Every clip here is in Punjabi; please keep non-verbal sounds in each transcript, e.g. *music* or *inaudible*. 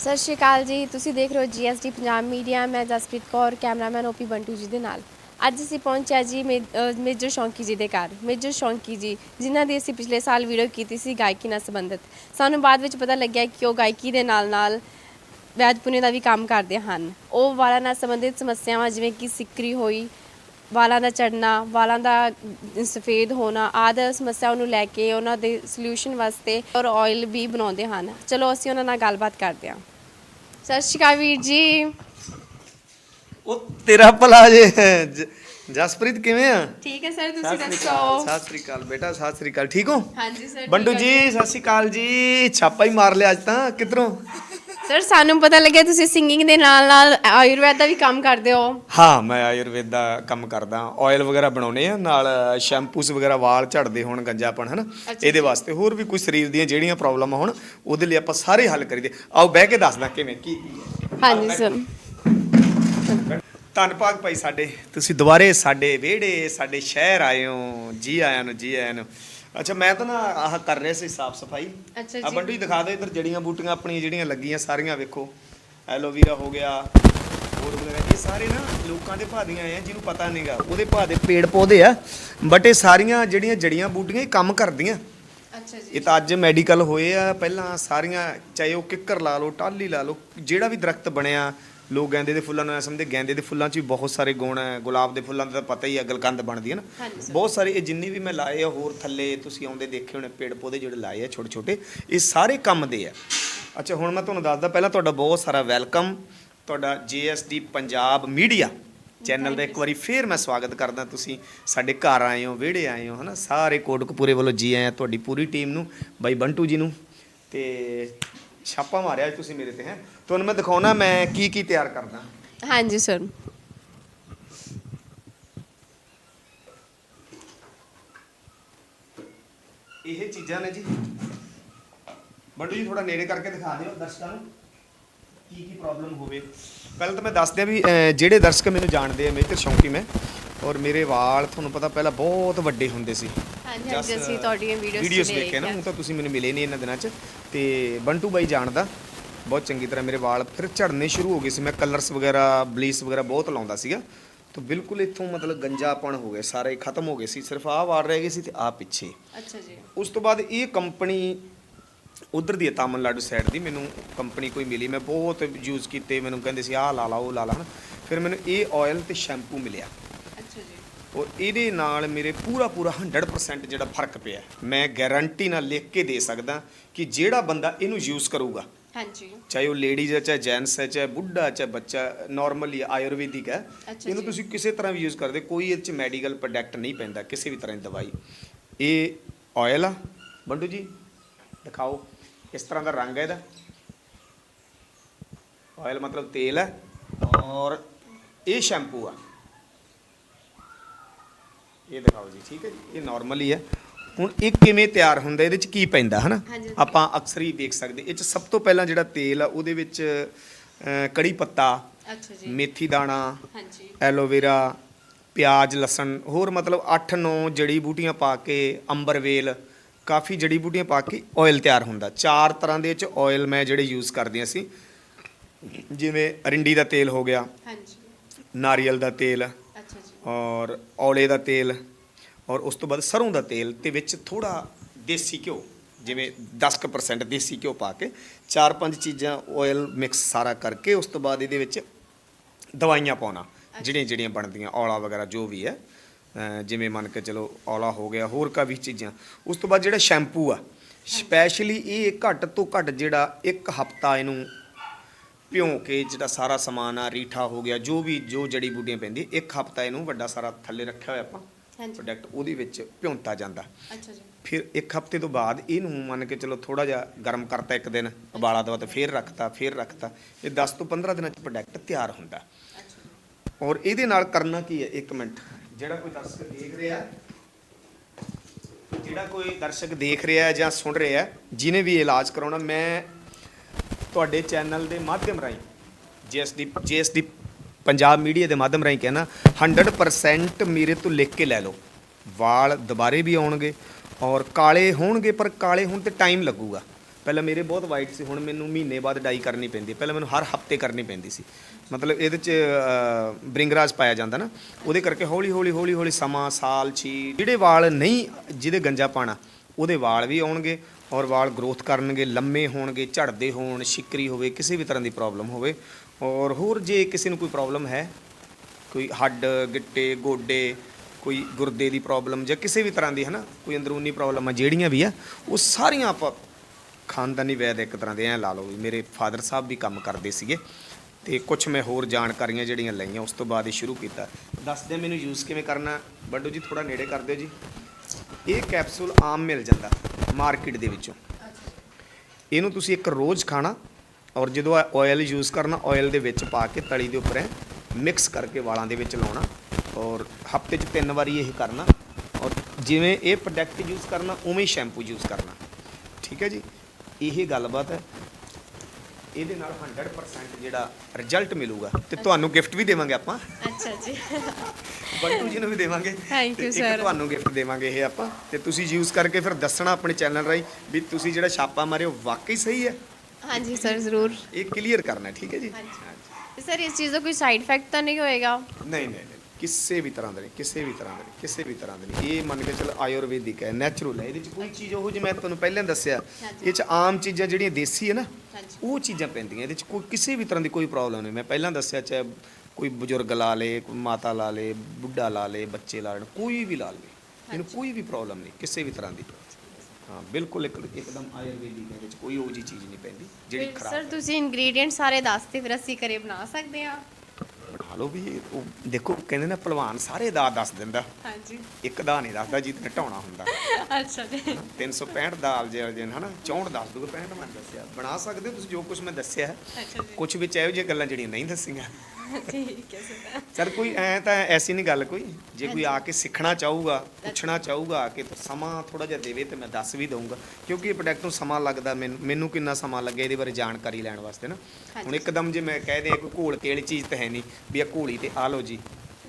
ਸਤਿ ਸ਼੍ਰੀ ਅਕਾਲ ਜੀ। ਤੁਸੀਂ ਦੇਖ ਰਹੇ ਹੋ ਜੀਐਸਡੀ ਪੰਜਾਬ ਮੀਡੀਆ। ਮੈਂ ਜਸਪ੍ਰੀਤ ਕੌਰ, ਕੈਮਰਾਮੈਨ ਓਪੀ ਬੰਟੂ ਜੀ ਦੇ ਨਾਲ। ਅੱਜ ਅਸੀਂ ਪਹੁੰਚਿਆ ਜੀ ਮੇ- ਮੇਜਰ ਸ਼ੌਂਕੀ ਜੀ ਦੇ ਘਰ। ਮੇਜਰ ਸ਼ੌਂਕੀ ਜੀ, ਜਿਨ੍ਹਾਂ ਦੀ ਅਸੀਂ ਪਿਛਲੇ ਸਾਲ ਵੀਡੀਓ ਕੀਤੀ ਸੀ ਗਾਇਕੀ ਨਾਲ ਸੰਬੰਧਿਤ। ਸਾਨੂੰ ਬਾਅਦ ਵਿੱਚ ਪਤਾ ਲੱਗਿਆ ਕਿ ਉਹ ਗਾਇਕੀ ਦੇ ਨਾਲ ਨਾਲ ਵੈਦ ਪੁਣੇ ਦਾ ਵੀ ਕੰਮ ਕਰਦੇ ਹਨ। ਉਹ ਵਾਲਾਂ ਨਾਲ ਸੰਬੰਧਿਤ ਸਮੱਸਿਆਵਾਂ ਜਿਵੇਂ ਕਿ ਸਿੱਕਰੀ ਹੋਈ ਵਾਲਾਂ ਦਾ ਚੜਨਾ ਵਾਲਾਂ ਦਾ ਸਫੇਦ ਹੋਣਾ ਆਦਿ ਸਮੱਸਿਆਵਾਂ ਨੂੰ ਲੈ ਕੇ ਉਹਨਾਂ ਦੇ ਸੋਲੂਸ਼ਨ ਵਾਸਤੇ ਔਰ ਆਇਲ ਵੀ ਬਣਾਉਂਦੇ ਹਨ। ਚਲੋ ਅਸੀਂ ਉਹਨਾਂ ਨਾਲ ਗੱਲਬਾਤ ਕਰਦੇ ਹਾਂ। ਸਤਿ ਸ਼੍ਰੀ ਅਕਾਲ ਵੀਰ ਜੀ। ਉਹ ਤੇਰਾ ਭਲਾ ਜੇ ਜ- ਜਸਪ੍ਰੀਤ ਕਿਵੇਂ ਆ? ਠੀਕ ਹੈ ਸਰ ਤੁਸੀਂ ਦੱਸੋ? ਸਤਿ ਸ੍ਰੀ ਅਕਾਲ ਬੇਟਾ ਸਤਿ ਸ੍ਰੀ ਅਕਾਲ। ਠੀਕ ਹੋ? ਹਾਂਜੀ ਸਰ ਬੰਟੂ ਜੀ। ਸਤਿ ਸ੍ਰੀ ਅਕਾਲ ਜੀ। ਛਾਪਾ ਹੀ ਮਾਰ ਲਿਆ ਅੱਜ ਤਾਂ। ਕਿਧਰੋਂ? ਸਰ ਸਾਨੂੰ ਪਤਾ ਲੱਗਿਆ ਤੁਸੀਂ ਸਿੰਗਿੰਗ ਦੇ ਨਾਲ ਨਾਲ ਆਯੁਰਵੈਦ ਦਾ ਵੀ ਕੰਮ ਕਰਦੇ ਹੋ। ਹਾਂ ਮੈਂ ਆਯੁਰਵੇਦ ਦਾ ਕੰਮ ਕਰਦਾ। ਆਇਲ ਵਗੈਰਾ ਬਣਾਉਨੇ ਆ ਨਾਲ ਸ਼ੈਂਪੂਸ ਵਗੈਰਾ ਵਾਲ ਝੜਦੇ ਹੋਣ ਗੰਜਾਪਣ ਹਨਾ? ਇਹਦੇ ਵਾਸਤੇ ਹੋਰ ਵੀ ਕੋਈ ਸਰੀਰ ਦੀਆਂ ਜਿਹੜੀਆਂ ਪ੍ਰੋਬਲਮ ਹੋਣ ਉਹਦੇ ਲਈ ਆਪਾਂ ਸਾਰੇ ਹੱਲ ਕਰੀਦੇ ਆਓ ਬਹਿ ਕੇ ਦੱਸਦਾ ਕਿਵੇਂ ਕੀ ਹਾਂਜੀ ਸਰ ਧੰਨਵਾਦ ਭਾਈ ਸਾਡੇ। ਤੁਸੀਂ ਦੁਬਾਰੇ ਸਾਡੇ ਵਿਹੜੇ ਸਾਡੇ ਸ਼ਹਿਰ ਆਏ ਹੋ। ਜੀ ਆਇਆਂ ਨੂੰ ਜੀ ਆਇਆਂ ਨੂੰ। ਅੱਛਾ ਮੈਂ ਤਾਂ ਨਾ ਆਹ ਕਰ ਰਿਹਾ ਸੀ ਸਾਫ਼ ਸਫ਼ਾਈ। ਅੱਛਾ ਆ ਜੀ। ਬੰਟੂ ਜੀ ਦਿਖਾ ਦਿਓ ਇੱਧਰ ਜੜੀਆਂ ਬੂਟੀਆਂ ਆਪਣੀਆਂ ਜਿਹੜੀਆਂ ਲੱਗੀਆਂ ਸਾਰੀਆਂ ਵੇਖੋ। ਐਲੋਵੀਰਾ ਹੋ ਗਿਆ ਹੋਰ ਵਗੈਰਾ ਇਹ ਸਾਰੇ ਨਾ ਲੋਕਾਂ ਦੇ ਭਾਦੀਆਂ ਆਏ ਆ ਜਿਹਨੂੰ ਪਤਾ ਨਹੀਂਗਾ ਉਹਦੇ ਭਾਅ ਦੇ ਪੇੜ ਪੌਦੇ ਆ ਬਟ ਇਹ ਸਾਰੀਆਂ ਜਿਹੜੀਆਂ ਜੜੀਆਂ ਬੂਟੀਆਂ ਇਹ ਕੰਮ ਕਰਦੀਆਂ। ਅੱਛਾ ਜੀ। ਇਹ ਤਾਂ ਅੱਜ ਮੈਡੀਕਲ ਹੋਏ ਆ ਪਹਿਲਾਂ ਸਾਰੀਆਂ ਚਾਹੇ ਉਹ ਕਿੱਕਰ ਲਾ ਲਓ ਟਾਲੀ ਲਾ ਲਓ ਜਿਹੜਾ ਵੀ ਦਰਖਤ ਬਣਿਆ ਲੋਕ ਗੈਂਦੇ ਦੇ ਫੁੱਲਾਂ ਨੂੰ ਐ ਸਮਝਦੇ ਗੈਂਦੇ ਦੇ ਫੁੱਲਾਂ 'ਚ ਵੀ ਬਹੁਤ ਸਾਰੇ ਗੁਣ ਹੈ ਗੁਲਾਬ ਦੇ ਫੁੱਲਾਂ ਦਾ ਤਾਂ ਪਤਾ ਹੀ ਹੈ ਗਲਕੰਦ ਬਣਦੀ ਹੈ ਨਾ। ਬਹੁਤ ਸਾਰੇ ਇਹ ਜਿੰਨੀ ਵੀ ਮੈਂ ਲਾਏ ਆ ਹੋਰ ਥੱਲੇ ਤੁਸੀਂ ਆਉਂਦੇ ਦੇਖੇ ਹੋਣੇ ਪੇੜ ਪੌਦੇ ਜਿਹੜੇ ਲਾਏ ਆ ਛੋਟੇ ਛੋਟੇ ਇਹ ਸਾਰੇ ਕੰਮ ਦੇ ਆ। ਅੱਛਾ ਹੁਣ ਮੈਂ ਤੁਹਾਨੂੰ ਦੱਸਦਾ ਪਹਿਲਾਂ ਤੁਹਾਡਾ ਬਹੁਤ ਸਾਰਾ ਵੈਲਕਮ ਤੁਹਾਡਾ ਜੀਐਸਡੀ ਪੰਜਾਬ ਮੀਡੀਆ ਚੈਨਲ ਦਾ ਇੱਕ ਵਾਰੀ ਫੇਰ ਮੈਂ ਸਵਾਗਤ ਕਰਦਾ ਤੁਸੀਂ ਸਾਡੇ ਘਰ ਆਏ ਹੋ ਵਿਹੜੇ ਆਏ ਹੋ ਹਨਾ? ਸਾਰੇ ਕੋਟਕਪੂਰੇ ਵੱਲੋਂ ਜੀ ਆਏ ਆ ਤੁਹਾਡੀ ਪੂਰੀ ਟੀਮ ਨੂੰ ਬਾਈ ਬੰਟੂ ਜੀ ਨੂੰ ਤੇ ਛਾਪਾ ਮਾਰਿਆ ਅੱਜ ਤੁਸੀਂ ਮੇਰੇ ਤੇ ਹੈ? ਤੁਹਾਨੂੰ ਮੈਂ ਦਿਖਾਉਣਾ ਮੈਂ ਕੀ ਕੀ ਤਿਆਰ ਕਰਦਾ। ਹਾਂਜੀ ਸਰ। ਇਹ ਚੀਜ਼ਾਂ ਨੇ ਜੀ। ਬੰਟੂ ਜੀ ਥੋੜਾ ਨੇੜੇ ਕਰਕੇ ਦਿਖਾ ਦਿਓ ਦਰਸ਼ਕਾਂ ਨੂੰ ਕੀ ਕੀ ਪ੍ਰੋਬਲਮ ਹੋਵੇ। ਪਹਿਲਾਂ ਤਾਂ ਮੈਂ ਦੱਸ ਦਿਆਂ ਵੀ ਅਹ, ਜਿਹੜੇ ਦਰਸ਼ਕ ਮੈਨੂੰ ਜਾਣਦੇ ਆ ਮੇਜਰ ਸ਼ੌਂਕੀ ਮੈਂ। ਔਰ ਮੇਰੇ ਵਾਲ ਤੁਹਾਨੂੰ ਪਤਾ ਪਹਿਲਾਂ ਬਹੁਤ ਵੱਡੇ ਹੁੰਦੇ ਸੀ। ਹਾਂਜੀ ਹਾਂਜੀ ਅਸੀਂ ਤੁਹਾਡੀਆਂ ਵੀਡੀਓਜ਼ ਵੀਡੀਓਜ਼ ਦੇਖੇ ਨਾ ਹੁਣ ਤਾਂ ਤੁਸੀਂ ਮੈਨੂੰ ਮਿਲੇ ਨਹੀਂ ਇਹਨਾਂ ਦਿਨਾਂ 'ਚ। ਤੇ ਬੰਟੂ ਬਾਈ ਜਾਣਦਾ ਬਹੁਤ ਚੰਗੀ ਤਰ੍ਹਾਂ ਮੇਰੇ ਵਾਲ ਫਿਰ ਝੜਨੇ ਸ਼ੁਰੂ ਹੋ ਗਏ ਸੀ। ਮੈਂ ਕਲਰਸ ਵਗੈਰਾ ਬਲੀਸ ਵਗੈਰਾ ਬਹੁਤ ਲਾਉਂਦਾ ਸੀਗਾ। ਤਾਂ ਬਿਲਕੁਲ ਇੱਥੋਂ ਮਤਲਬ ਗੰਜਾਪਣ ਹੋ ਗਏ ਸਾਰੇ ਖਤਮ ਹੋ ਗਏ ਸੀ। ਸਿਰਫ ਆਹ ਵਾਲ ਰਹਿ ਗਏ ਸੀ ਤੇ ਆਹ ਪਿੱਛੇ। ਅੱਛਾ ਜੀ। ਉਸ ਤੋਂ ਬਾਅਦ ਇਹ ਕੰਪਨੀ ਉਧਰ ਦੀ ਹੈ ਤਾਮਿਲਨਾਡੂ ਸਾਈਡ ਦੀ। ਮੈਨੂੰ ਕੰਪਨੀ ਕੋਈ ਮਿਲੀ ਮੈਂ ਬਹੁਤ ਯੂਜ਼ ਕੀਤੇ। ਮੈਨੂੰ ਕਹਿੰਦੇ ਸੀ ਆਹ ਲਾ ਲਾ ਉਹ ਲਾ ਲਾ। ਹਨਾ। ਫਿਰ ਮੈਨੂੰ ਇਹ ਆਇਲ ਤੇ ਸ਼ੈਂਪੂ ਮਿਲਿਆ। ਔਰ ਇਹਦੇ ਨਾਲ ਮੇਰੇ ਪੂਰਾ ਪੂਰਾ 100% ਜਿਹੜਾ ਫ਼ਰਕ ਪਿਆ ਮੈਂ ਗਾਰੰਟੀ ਨਾਲ ਲਿਖ ਕੇ ਦੇ ਸਕਦਾ ਕਿ ਜਿਹੜਾ ਬੰਦਾ ਇਹਨੂੰ ਯੂਜ਼ ਕਰੂਗਾ। ਹਾਂਜੀ। ਚਾਹੇ ਉਹ ਲੇਡੀਜ਼ ਹੈ ਚਾਹੇ ਜੈਂਟਸ ਹੈ ਚਾਹੇ ਬੁੱਢਾ ਚਾਹੇ ਬੱਚਾ ਨਾਰਮਲੀ ਆਯੁਰਵੈਦਿਕ ਹੈ। ਇਹਨੂੰ। ਤੁਸੀਂ ਕਿਸੇ ਤਰ੍ਹਾਂ ਵੀ ਯੂਜ਼ ਕਰਦੇ ਕੋਈ ਇਹ ਚ ਮੈਡੀਕਲ ਪ੍ਰੋਡਕਟ ਨਹੀਂ ਪੈਂਦਾ ਕਿਸੇ ਵੀ ਤਰ੍ਹਾਂ ਦੀ ਦਵਾਈ। ਇਹ ਆਇਲ ਆ। ਬੰਡੂ ਜੀ ਦਿਖਾਓ ਇਸ ਤਰ੍ਹਾਂ ਦਾ ਰੰਗ ਹੈ ਇਹਦਾ। ਆਇਲ ਮਤਲਬ ਤੇਲ ਹੈ। ਔਰ ਇਹ ਸ਼ੈਂਪੂ ਆ। ਇਹ ਦਿਖਾਓ ਜੀ ਠੀਕ ਹੈ ਜੀ ਇਹ ਨਾਰਮਲੀ ਹੈ। ਹੁਣ ਇਹ ਕਿਵੇਂ ਤਿਆਰ ਹੁੰਦਾ ਇਹਦੇ ਚ ਕੀ ਪੈਂਦਾ ਹਨਾ। ਆਪਾਂ ਅਕਸਰ ਹੀ ਦੇਖ ਸਕਦੇ ਇਹ ਚ ਸਭ ਤੋਂ ਪਹਿਲਾਂ ਜਿਹੜਾ ਤੇਲ ਆ ਉਹਦੇ ਵਿੱਚ ਕੜੀ ਪੱਤਾ ਅੱਛਾ ਜੀ। ਮੇਥੀ ਦਾਣਾ ਹਾਂਜੀ। ਐਲੋਵੇਰਾ ਪਿਆਜ਼ ਲਸਣ ਹੋਰ ਮਤਲਬ 8-9 ਜੜੀ ਬੂਟੀਆਂ ਪਾ ਕੇ ਅੰਬਰਵੇਲ ਕਾਫੀ ਜੜੀ ਬੂਟੀਆਂ ਪਾ ਕੇ ਆਇਲ ਤਿਆਰ ਹੁੰਦਾ। ਚਾਰ ਤਰ੍ਹਾਂ ਦੇ ਚ ਆਇਲ ਮੈਂ ਜਿਹੜੇ ਯੂਜ਼ ਕਰਦੇ ਸੀ ਜਿਵੇਂ ਅਰਿੰਡੀ ਦਾ ਤੇਲ ਹੋ ਗਿਆ ਹਾਂਜੀ। ਨਾਰੀਅਲ ਦਾ ਤੇਲ ਔਰ ਔਲੇ ਦਾ ਤੇਲ ਔਰ ਉਸ ਤੋਂ ਬਾਅਦ ਸਰੋਂ ਦਾ ਤੇਲ ਤੇ ਵਿੱਚ ਥੋੜਾ ਦੇਸੀ ਘਿਓ ਜਿਵੇਂ 10% ਦੇਸੀ ਘਿਓ ਪਾ ਕੇ ਚਾਰ ਪੰਜ ਚੀਜ਼ਾਂ ਆਇਲ ਮਿਕਸ ਸਾਰਾ ਕਰਕੇ ਉਸ ਤੋਂ ਬਾਅਦ ਇਹਦੇ ਵਿੱਚ ਦਵਾਈਆਂ ਪਾਉਣਾ ਜਿਹੜੀਆਂ ਜਿਹੜੀਆਂ ਬਣਦੀਆਂ ਔਲਾ ਵਗੈਰਾ ਜੋ ਵੀ ਹੈ। ਜਿਵੇਂ ਮੰਨ ਕੇ ਚਲੋ ਔਲਾ ਹੋ ਗਿਆ ਹੋਰ ਕਾਫੀ ਚੀਜ਼ਾਂ। ਉਸ ਤੋਂ ਬਾਅਦ ਜਿਹੜਾ ਸ਼ੈਂਪੂ ਆ ਸਪੈਸ਼ਲੀ ਇਹ ਘੱਟ ਤੋਂ ਘੱਟ ਜਿਹੜਾ ਇੱਕ ਹਫਤਾ ਇਹਨੂੰ ਭਿਉਂ ਕੇ ਜਿਹੜਾ ਸਾਰਾ ਸਮਾਨ ਆ ਰੀਠਾ ਹੋ ਗਿਆ ਜੋ ਵੀ ਜੋ ਜੜੀ ਬੂਟੀਆਂ ਪੈਂਦੀ ਇੱਕ ਹਫਤਾ ਇਹਨੂੰ ਵੱਡਾ ਸਾਰਾ ਥੱਲੇ ਰੱਖਿਆ ਹੋਇਆ ਆਪਾਂ ਹਾਂਜੀ। ਪ੍ਰੋਡਕਟ ਉਹਦੇ ਵਿੱਚ ਭਿਉਂਤਾ ਜਾਂਦਾ। ਅੱਛਾ ਜੀ। ਫਿਰ ਇੱਕ ਹਫ਼ਤੇ ਤੋਂ ਬਾਅਦ ਇਹਨੂੰ ਮੰਨ ਕੇ ਚਲੋ ਥੋੜਾ ਜਿਹਾ ਗਰਮ ਕਰਤਾ ਇੱਕ ਦਿਨ ਉਬਾਲਾ ਦਵਾ ਤੇ ਫਿਰ ਰੱਖਤਾ ਫਿਰ ਰੱਖਤਾ ਇਹ 10 ਤੋਂ 15 ਦਿਨਾਂ ਚ ਪ੍ਰੋਡਕਟ ਤਿਆਰ ਹੁੰਦਾ। ਅੱਛਾ ਔਰ ਇਹਦੇ ਨਾਲ ਕਰਨਾ ਕੀ ਹੈ? ਇੱਕ ਮਿੰਟ। ਜਿਹੜਾ ਕੋਈ ਦਰਸ਼ਕ ਦੇਖ ਰਿਹਾ ਜਿਹੜਾ ਕੋਈ ਦਰਸ਼ਕ ਦੇਖ ਰਿਹਾ ਜਾਂ ਸੁਣ ਰਿਹਾ ਜਿਹਨੇ ਵੀ ਇਲਾਜ ਕਰਾਉਣਾ ਮੈਂ ਤੁਹਾਡੇ ਚੈਨਲ ਦੇ ਮਾਧਿਅਮ ਰਾਹੀਂ ਜੀਐਸਡੀ ਜੀਐਸਡੀ ਪੰਜਾਬ ਮੀਡੀਆ ਦੇ ਮਾਧਿਅਮ ਰਾਹੀਂ ਕਹਿਣਾ 100% ਮੇਰੇ ਤੋਂ ਲਿਖ ਕੇ ਲੈ ਲਓ। ਵਾਲ ਦੁਬਾਰੇ ਵੀ ਆਉਣਗੇ ਔਰ ਕਾਲੇ ਹੋਣਗੇ ਪਰ ਕਾਲੇ ਹੋਣ ਤੇ ਟਾਈਮ ਲੱਗੂਗਾ। ਪਹਿਲਾਂ ਮੇਰੇ ਬਹੁਤ ਵਾਈਟ ਸੀ ਹੁਣ ਮੈਨੂੰ ਮਹੀਨੇ ਬਾਅਦ ਡਾਈ ਕਰਨੀ ਪੈਂਦੀ ਪਹਿਲਾਂ ਮੈਨੂੰ ਹਰ ਹਫ਼ਤੇ ਕਰਨੀ ਪੈਂਦੀ ਸੀ। ਮਤਲਬ ਇਹਦੇ ਚ ਅ, ਬ੍ਰਿੰਗਰਾਜ ਪਾਇਆ ਜਾਂਦਾ ਨਾ ਉਹਦੇ ਕਰਕੇ ਹੌਲੀ ਹੌਲੀ ਹੌਲੀ ਹੌਲੀ ਸਮਾਂ ਸਾਲ ਛੀ ਜਿਹੜੇ ਵਾਲ ਨਹੀਂ ਜਿਹਦੇ ਗੰਜਾ ਪਾਣਾ ਉਹਦੇ ਵਾਲ ਵੀ ਆਉਣਗੇ ਔਰ ਵਾਲ ਗਰੋਥ ਕਰਨਗੇ, ਲੰਮੇ ਹੋਣਗੇ, ਝੜਦੇ ਹੋਣ ਸ਼ਿਕਰੀ ਹੋਵੇ, ਕਿਸੇ ਵੀ ਤਰ੍ਹਾਂ ਦੀ ਪ੍ਰੋਬਲਮ ਹੋਵੇ। ਔਰ ਹੋਰ ਜੇ ਕਿਸੇ ਨੂੰ ਕੋਈ ਪ੍ਰੋਬਲਮ ਹੈ, ਕੋਈ ਹੱਡ, ਗਿੱਟੇ, ਗੋਡੇ, ਕੋਈ ਗੁਰਦੇ ਦੀ ਪ੍ਰੋਬਲਮ ਜਾਂ ਕਿਸੇ ਵੀ ਤਰ੍ਹਾਂ ਦੀ ਹੈ ਨਾ ਕੋਈ ਅੰਦਰੂਨੀ ਪ੍ਰੋਬਲਮ ਆ, ਜਿਹੜੀਆਂ ਵੀ ਆ, ਉਹ ਸਾਰੀਆਂ ਆਪਾਂ ਖਾਨਦਾਨੀ ਵੈਦ ਇੱਕ ਤਰ੍ਹਾਂ ਦੇ, ਐ ਲਾ ਲਓ ਵੀ ਮੇਰੇ ਫਾਦਰ ਸਾਹਿਬ ਵੀ ਕੰਮ ਕਰਦੇ ਸੀਗੇ ਤੇ ਕੁਝ ਮੈਂ ਹੋਰ ਜਾਣਕਾਰੀਆਂ ਜਿਹੜੀਆਂ ਲਈਆਂ, ਉਸ ਤੋਂ ਬਾਅਦ ਇਹ ਸ਼ੁਰੂ ਕੀਤਾ। ਦੱਸਦੇ ਮੈਨੂੰ ਯੂਜ਼ ਕਿਵੇਂ ਕਰਨਾ। ਬੱਡੂ ਜੀ ਥੋੜਾ ਨੇੜੇ ਕਰ ਦਿਓ ਜੀ। ਇਹ ਕੈਪਸੂਲ ਆਮ ਮਿਲ ਜਾਂਦਾ ਮਾਰਕੀਟ ਦੇ ਵਿੱਚੋਂ। ਇਹਨੂੰ ਤੁਸੀਂ ਇੱਕ ਰੋਜ਼ ਖਾਣਾ ਔਰ ਜਦੋਂ ਆਇਲ ਯੂਜ਼ ਕਰਨਾ ਆਇਲ ਦੇ ਵਿੱਚ ਪਾ ਕੇ ਤਲੀ ਦੇ ਉੱਪਰ ਮਿਕਸ ਕਰਕੇ ਵਾਲਾਂ ਦੇ ਵਿੱਚ ਲਾਉਣਾ ਔਰ ਹਫ਼ਤੇ 'ਚ ਤਿੰਨ ਵਾਰੀ ਇਹ ਕਰਨਾ ਔਰ ਜਿਵੇਂ ਇਹ ਪ੍ਰੋਡਕਟ ਯੂਜ਼ ਕਰਨਾ ਉਵੇਂ ਹੀ ਸ਼ੈਂਪੂ ਯੂਜ਼ ਕਰਨਾ। ਠੀਕ ਹੈ ਜੀ? ਇਹ ਗੱਲਬਾਤ ਹੈ। ਇਹਦੇ ਨਾਲ 100% ਜਿਹੜਾ ਰਿਜ਼ਲਟ ਮਿਲੂਗਾ ਤੇ ਤੁਹਾਨੂੰ ਗਿਫਟ ਵੀ ਦੇਵਾਂਗੇ ਆਪਾਂ। ਅੱਛਾ ਜੀ। ਬੰਟੂ ਜੀ ਨੂੰ ਵੀ ਦੇਵਾਂਗੇ। *laughs* Thank ਤੇ you, ਇੱਕ sir. ਤੁਹਾਨੂੰ ਗਿਫਟ ਦੇਵਾਂਗੇ ਇਹ ਆਪਾਂ। ਤੇ ਤੁਸੀਂ ਯੂਜ਼ ਕਰਕੇ ਫਿਰ ਦੱਸਣਾ ਆਪਣੇ ਚੈਨਲ ਰਾਹੀਂ ਵੀ ਤੁਸੀਂ ਜਿਹੜਾ ਛਾਪਾ ਮਾਰੇ ਉਹ ਵਾਕਈ ਸਹੀ ਹੈ? ਹਾਂਜੀ ਸਰ ਜ਼ਰੂਰ। ਇਹ ਕਲੀਅਰ ਕਰਨਾ ਹੈ, ਠੀਕ ਹੈ ਜੀ? ਤੇ ਸਰ ਇਸ ਚੀਜ਼ ਦਾ ਕੋਈ ਸਾਈਡ ਇਫੈਕਟ ਤਾਂ ਨਹੀਂ ਹੋਏਗਾ? ਨਹੀਂ ਨਹੀਂ ਨਹੀਂ। ਕਿਸੇ ਵੀ ਤਰ੍ਹਾਂ ਦਾ ਨਹੀਂ ਕਿਸੇ ਵੀ ਤਰ੍ਹਾਂ ਦਾ ਨਹੀਂ ਕਿਸੇ ਵੀ ਤਰ੍ਹਾਂ ਦਾ ਨਹੀਂ। ਇਹ ਮੰਨ ਕੇ ਚੱਲ ਆਯੁਰਵੈਦਿਕ ਹੈ ਨੈਚੁਰਲ ਹੈ। ਇਹਦੇ ਚ ਕੋਈ ਚੀਜ਼ ਉਹ ਜਿਵੇਂ ਮੈਂ ਤੁਹਾਨੂੰ ਪਹਿਲਾਂ ਦੱਸਿਆ। ਇਹ ਚ ਆਮ ਚੀਜ਼ਾਂ ਜਿਹੜੀਆਂ ਦੇਸੀ ਹੈ ਨਾ ਹਾਂਜੀ। ਉਹ ਚੀਜ਼ਾਂ ਪੈਂਦੀਆਂ। ਇਹਦੇ ਚ ਕੋਈ ਕਿਸੇ ਵੀ ਤਰ੍ਹਾਂ ਦੀ ਕੋਈ ਪ੍ਰੋਬਲਮ ਨਹੀਂ। ਮੈਂ ਪਹਿਲਾਂ ਦੱਸਿਆ ਚਾਹੇ ਕੋਈ ਬਜ਼ੁਰਗ ਲਾ ਲੇ ਕੋਈ ਮਾਤਾ ਲਾ ਲੇ ਬੁੱਢਾ ਲਾ ਲੇ ਬੱਚੇ ਲਾ ਲੈਣ ਕੋਈ ਵੀ ਲਾ ਲਵੇ ਇਹਨੂੰ ਕੋਈ ਵੀ ਪ੍ਰੋਬਲਮ ਨਹੀਂ ਕਿਸੇ ਵੀ ਤਰ੍ਹਾਂ ਦੀ ਹਾਂ ਬਿਲਕੁਲ ਇੱਕ ਇੱਕਦਮ ਆਯੁਰਵੈਦਿਕ ਹੈ ਇਹਦੇ ਚ ਕੋਈ ਉਹ ਜੀ ਚੀਜ਼ ਨਹੀਂ ਪੈਂਦੀ ਜਿਹੜੀ ਫਿਰ ਖਰਾਬ ਸਰ ਤੁਸੀਂ ਇਨਗਰੀਡੀਅੰਟ ਸਾਰੇ ਦੱਸਦੇ ਫਿਰ ਅਸੀਂ ਘਰੇ ਬਣਾ ਸਕਦੇ ਹਾਂ। ਬਣਾ ਲਓ ਵੀ ਇਹ ਉਹ ਦੇਖੋ ਕਹਿੰਦੇ ਨਾ ਪਹਿਲਵਾਨ ਸਾਰੇ ਦਾ ਦੱਸ ਦਿੰਦਾ। ਹਾਂਜੀ। ਇੱਕ ਦਾ ਨਹੀਂ ਦੱਸਦਾ ਜਿੱਤ ਘਟਾਉਣਾ ਹੁੰਦਾ। ਅੱਛਾ ਜੀ। 365 ਦਾਲ ਜੇ ਜੇ ਹਨਾ 64 ਦੱਸ ਦੂਗਾ 65 ਮੈਂ ਦੱਸਿਆ। ਬਣਾ ਸਕਦੇ ਹੋ ਤੁਸੀਂ ਜੋ ਕੁਝ ਮੈਂ ਦੱਸਿਆ। ਹੈ ਅੱਛਾ ਜੀ। ਕੁਝ ਵਿੱਚ ਇਹੋ ਜਿਹੀਆਂ ਗੱਲਾਂ ਜਿਹੜੀਆਂ ਨਹੀਂ ਦੱਸੀਆਂ। ਠੀਕ ਹੈ ਸਰ। ਸਰ ਕੋਈ ਐ ਤਾਂ ਐਸੀ ਨਹੀਂ ਗੱਲ ਕੋਈ। ਜੇ ਕੋਈ ਆ ਕੇ ਸਿੱਖਣਾ ਚਾਹੂਗਾ ਪੁੱਛਣਾ ਚਾਹੂਗਾ ਆ ਕੇ ਤਾਂ ਸਮਾਂ ਥੋੜਾ ਜਿਹਾ ਦੇਵੇ ਤੇ ਮੈਂ ਦੱਸ ਵੀ ਦਊਂਗਾ। ਕਿਉਂਕਿ ਇਹ ਪ੍ਰੋਡਕਟ ਨੂੰ ਸਮਾਂ ਲੱਗਦਾ ਮੈਨੂੰ ਮੈਨੂੰ ਕਿੰਨਾ ਸਮਾਂ ਲੱਗਿਆ ਇਹਦੇ ਬਾਰੇ ਜਾਣਕਾਰੀ ਲੈਣ ਵਾਸਤੇ ਨਾ। ਹੁਣ ਇੱਕਦਮ ਜੇ ਮੈਂ ਕਹਿ ਦੇ ਕੋਈ ਘੋਲ ਕੇ ਵਾਲੀ ਚੀਜ਼ ਤਾਂ ਹੈ ਨਹੀਂ ਵੀ ਆ ਘੋਲੀ ਤੇ ਆ ਲਓ ਜੀ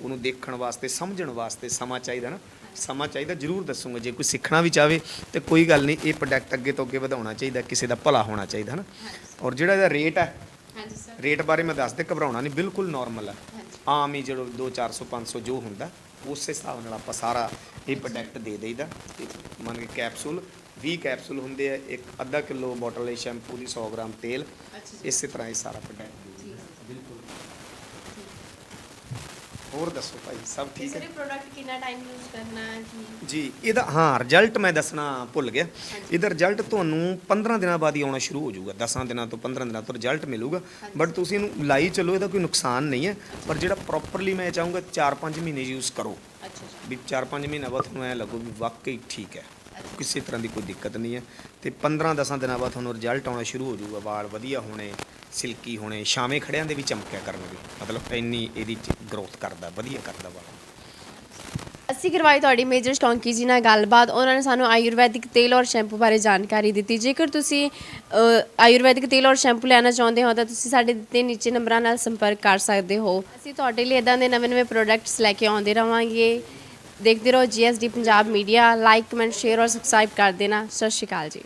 ਉਹਨੂੰ ਦੇਖਣ ਵਾਸਤੇ ਸਮਝਣ ਵਾਸਤੇ ਸਮਾਂ ਚਾਹੀਦਾ ਨਾ। ਸਮਾਂ ਚਾਹੀਦਾ ਜ਼ਰੂਰ ਦੱਸੂਗਾ। ਜੇ ਕੋਈ ਸਿੱਖਣਾ ਵੀ ਚਾਹਵੇ ਤੇ ਕੋਈ ਗੱਲ ਨਹੀਂ ਇਹ ਪ੍ਰੋਡਕਟ ਅੱਗੇ ਤੋਂ ਅੱਗੇ ਵਧਾਉਣਾ ਚਾਹੀਦਾ ਕਿਸੇ ਦਾ ਭਲਾ ਹੋਣਾ ਚਾਹੀਦਾ ਨਾ। ਔਰ ਜਿਹੜਾ ਇਹਦਾ ਰੇਟ ਹੈ ਹਾਂਜੀ ਸਰ ਰੇਟ ਬਾਰੇ ਮੈਂ ਦੱਸ ਦੇ ਘਬਰਾਉਣਾ ਨਹੀਂ ਬਿਲਕੁਲ ਨਾਰਮਲ ਹੈ। ਆਮ ਹੀ ਜਿਹੜਾ 2 400 500 ਜੋ ਹੁੰਦਾ ਉਸੇ ਹਿਸਾਬ ਨਾਲ ਆਪਾਂ ਸਾਰਾ ਇਹ ਪ੍ਰੋਡਕਟ ਦੇ ਦੇਈਦਾ। ਤੇ ਮੰਨ ਕੇ ਕੈਪਸੂਲ 20 ਕੈਪਸੂਲ ਹੁੰਦੇ ਆ ਇੱਕ ਅੱਧਾ ਕਿਲੋ ਬੋਟਲ ਹੈ ਸ਼ੈਂਪੂ ਦੀ 100 ਗ੍ਰਾਮ ਤੇਲ ਇਸੇ ਤਰ੍ਹਾਂ ਇਹ ਸਾਰਾ ਪ੍ਰੋਡਕਟ ਹੋਰ ਦੱਸੋ ਭਾਈ ਸਭ ਠੀਕ ਹੈ? ਪ੍ਰੋਡਕਟ ਕਿੰਨਾ ਟਾਈਮ ਯੂਜ਼ ਕਰਨਾ ਜੀ। ਜੀ ਇਹਦਾ ਹਾਂ ਰਿਜ਼ਲਟ ਮੈਂ ਦੱਸਣਾ ਭੁੱਲ ਗਿਆ। ਇਹਦਾ ਰਿਜ਼ਲਟ ਤੁਹਾਨੂੰ 15 ਦਿਨਾਂ ਬਾਅਦ ਹੀ ਆਉਣਾ ਸ਼ੁਰੂ ਹੋ ਜਾਊਗਾ। 10 ਦਿਨਾਂ ਤੋਂ 15 ਦਿਨਾਂ ਤੋਂ ਰਿਜ਼ਲਟ ਮਿਲੂਗਾ। ਬਟ ਤੁਸੀਂ ਇਹਨੂੰ ਲਾਈ ਚੱਲੋ ਇਹਦਾ ਕੋਈ ਨੁਕਸਾਨ ਨਹੀਂ ਹੈ। ਪਰ ਜਿਹੜਾ ਪ੍ਰੋਪਰਲੀ ਮੈਂ ਚਾਹੂੰਗਾ 4-5 ਮਹੀਨੇ ਯੂਜ਼ ਕਰੋ। ਅੱਛਾ ਜੀ। ਵੀ 4-5 ਮਹੀਨਾ ਬਾਅਦ ਤੁਹਾਨੂੰ ਐ ਲੱਗੂ ਵੀ ਵਾਕਈ ਠੀਕ ਹੈ। ਕਿਸੇ ਤਰ੍ਹਾਂ ਦੀ ਕੋਈ ਦਿੱਕਤ ਨਹੀਂ ਹੈ। ਤੇ 15-10 ਦਿਨਾਂ ਬਾਅਦ ਤੁਹਾਨੂੰ ਰਿਜ਼ਲਟ ਆਉਣਾ ਸ਼ੁਰੂ ਹੋ ਜਾਊਗਾ। ਵਾਲ ਵਧੀਆ ਹੋਣੇ ਸਿਲਕੀ ਹੋਣੇ ਛਾਵੇਂ ਖੜਿਆਂ ਦੇ ਵੀ ਚਮਕਿਆ ਕਰਨਗੇ। ਮਤਲਬ ਇੰਨੀ ਇਹਦੀ ਗਰੋਥ ਕਰਦਾ ਵਧੀਆ ਕਰਦਾ ਵਾਲ ਅਸੀਂ ਕਰਵਾਈ ਤੁਹਾਡੀ ਮੇਜਰ ਸਟੌਂਕੀ ਜੀ ਨਾਲ ਗੱਲਬਾਤ। ਉਹਨਾਂ ਨੇ ਸਾਨੂੰ ਆਯੁਰਵੈਦਿਕ ਤੇਲ ਔਰ ਸ਼ੈਂਪੂ ਬਾਰੇ ਜਾਣਕਾਰੀ ਦਿੱਤੀ। ਜੇਕਰ ਤੁਸੀਂ ਅ, ਆਯੁਰਵੈਦਿਕ ਤੇਲ ਔਰ ਸ਼ੈਂਪੂ ਲੈਣਾ ਚਾਹੁੰਦੇ ਹੋ ਤਾਂ ਤੁਸੀਂ ਸਾਡੇ ਦਿੱਤੇ ਨੀਚੇ ਨੰਬਰਾਂ ਨਾਲ ਸੰਪਰਕ ਕਰ ਸਕਦੇ ਹੋ। ਅਸੀਂ ਤੁਹਾਡੇ ਲਈ ਇਦਾਂ ਦੇ ਨਵੇਂ-ਨਵੇਂ ਪ੍ਰੋਡਕਟਸ ਲੈ ਕੇ ਆਉਂਦੇ ਰਵਾਂਗੇ। ਦੇਖਦੇ ਰਹੋ GSD Punjab media like comment share ਔਰ ਸਬਸਕ੍ਰਾਈਬ ਕਰ ਦੇਣਾ। ਸਤਿ ਸ਼੍ਰੀ ਅਕਾਲ ਜੀ।